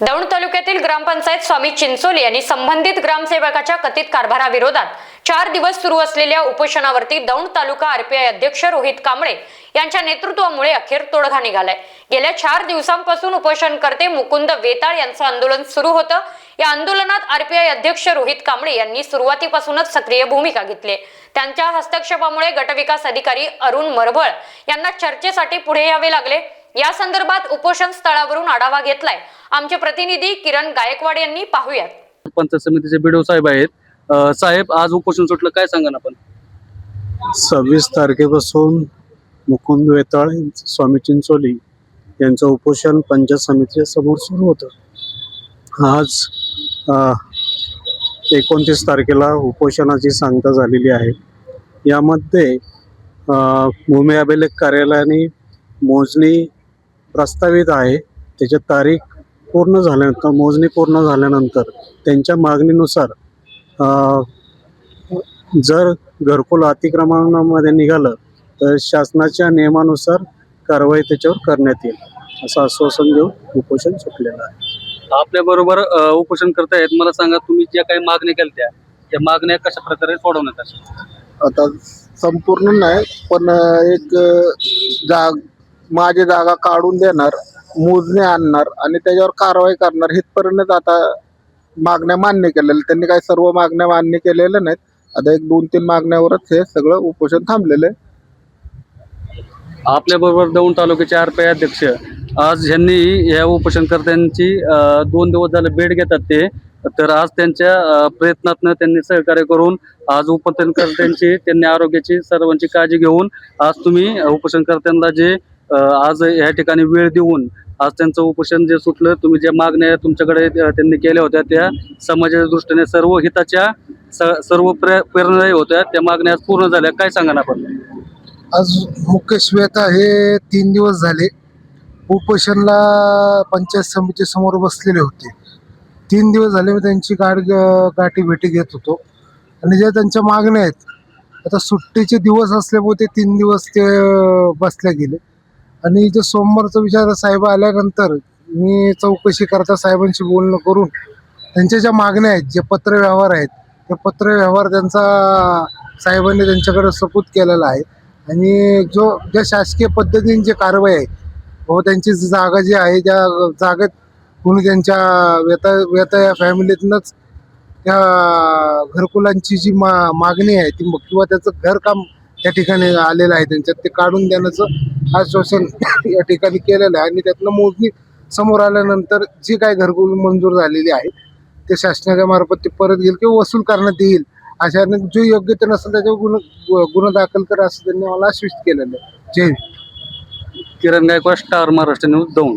दौंड तालुक्यातील ग्रामपंचायत स्वामी चिंचोली यांनी संबंधित ग्रामसेवकाच्या कथित कारभाराविरोधात चार दिवस सुरू असलेल्या उपोषणावरती दौंड तालुका आरपीआय अध्यक्ष रोहित कांबळे यांच्या नेतृत्वामुळे अखेर तोडगा निघालाय. गेल्या चार दिवसांपासून उपोषणकर्ते मुकुंद वेताळ यांचं आंदोलन सुरू होतं. या आंदोलनात आरपीआय अध्यक्ष रोहित कांबळे यांनी सुरुवातीपासूनच सक्रिय भूमिका घेतली. त्यांच्या हस्तक्षेपामुळे गटविकास अधिकारी अरुण मरभळ यांना चर्चेसाठी पुढे यावे लागले. या संदर्भात उपोषण स्थळावरून आढावा घेतलाय. आमचे प्रतिनिधी किरण गायकवाड यांनी पाहूयात. पंचायत समितीचे बिडो साहेब आहेत. साहेब आज उपोषण सुटलं काय सांगा ना आपण? सव्वीस तारखेपासून मुकुंद वेताळ स्वामी चिंचोली यांचं उपोषण पंचायत समितीच्या समोर सुरू होतं. आज एकोणतीस तारखेला उपोषणाची सांगता झालेली आहे. यामध्ये भूमी अभिलेख कार्यालयाने मोजणी प्रस्तावित आहे. त्याची तारीख पूर्ण झाल्यानंतर मोजणी पूर्ण झाल्यानंतर त्यांच्या मागणीनुसार जर घरकुल अतिक्रमणामध्ये निघालं तर शासनाच्या नियमानुसार कारवाई त्याच्यावर करण्यात येईल. असं आश्वासन देऊन उपोषण सुटलेलं आहे. आपल्या बरोबर उपोषण करतायत मला सांगा तुम्ही ज्या काही मागण्या केल्या त्या त्या मागण्या कशा प्रकारे सोडवण्यात आल्या? आता संपूर्ण नाही पण एक जाग माझी जागा काढून देणार मोजणी आणणार आणि त्याच्यावर कारवाई करणार हितपर्यंत आता मागण्या मान्य केलेल्या त्यांनी काही सर्व मागण्या मान्य केलेल्या नाहीत. आता एक दोन तीन मागण्यावरच हे सगळं उपोषण थांबलेलं आहे. आपल्या बरोबर दौंड तालुक्याचे आरपी अध्यक्ष आज ह्यांनी या उपोषणकर्त्यांची दोन दिवस झाले भेट घेतात ते तर आज त्यांच्या प्रयत्नातनं त्यांनी सहकार्य करून आज उपोषणकर्त्यांची त्यांनी आरोग्याची सर्वांची काळजी घेऊन आज तुम्ही उपोषणकर्त्यांना जे आज या ठिकाणी वेळ देऊन आज त्यांचं उपोषण जे सुटलं तुम्ही ज्या मागण्या तुमच्याकडे त्यांनी केल्या होत्या त्या समाजाच्या दृष्टीने सर्व हिताच्या स- सर्व प्रे प्रेरणादायी होत्या. त्या मागण्या आज पूर्ण झाल्या. काय सांगा आपण? आज मुख्य श्वेता हे तीन दिवस झाले उपोषणला पंचायत समिती समोर बसलेले होते. तीन दिवस झाले मी त्यांची गाठ गाठी भेटी घेत होतो. आणि ज्या त्यांच्या मागण्या आहेत आता सुट्टीचे दिवस असल्यामुळे ते तीन दिवस ते बसल्या बसले गेले. आणि जे सोमवारचा विचार साहेब आल्यानंतर मी चौकशी करता साहेबांशी बोलणं करून त्यांच्या ज्या मागण्या आहेत जे पत्रव्यवहार आहेत ते पत्रव्यवहार त्यांचा साहेबांनी त्यांच्याकडे सपूत केलेला आहे. आणि जो ज्या शासकीय पद्धतीने जे कारवाई आहे व त्यांची जागा जी आहे त्या जागेत कोणी त्यांच्या व्यता व्यता या फॅमिलीतनंच त्या घरकुलांची जी मा मागणी आहे ती किंवा त्याचं घरकाम त्या ठिकाणी आलेलं आहे त्यांच्यात ते काढून देण्याचं आश्वासन या ठिकाणी केलेलं आहे. आणि त्यातलं मोजणी समोर आल्यानंतर जी काय घरकुल मंजूर झालेली आहे ते शासनाच्या मार्फत ते परत घेईल किंवा वसूल करण्यात येईल अशा जो योग्य ते नसेल त्याच्यावर गुन्हा गुन्हा दाखल करा असं त्यांनी मला आश्वस्त केलेलं आहे. जय किरण गायकवाड स्टार महाराष्ट्र न्यूज दौंड.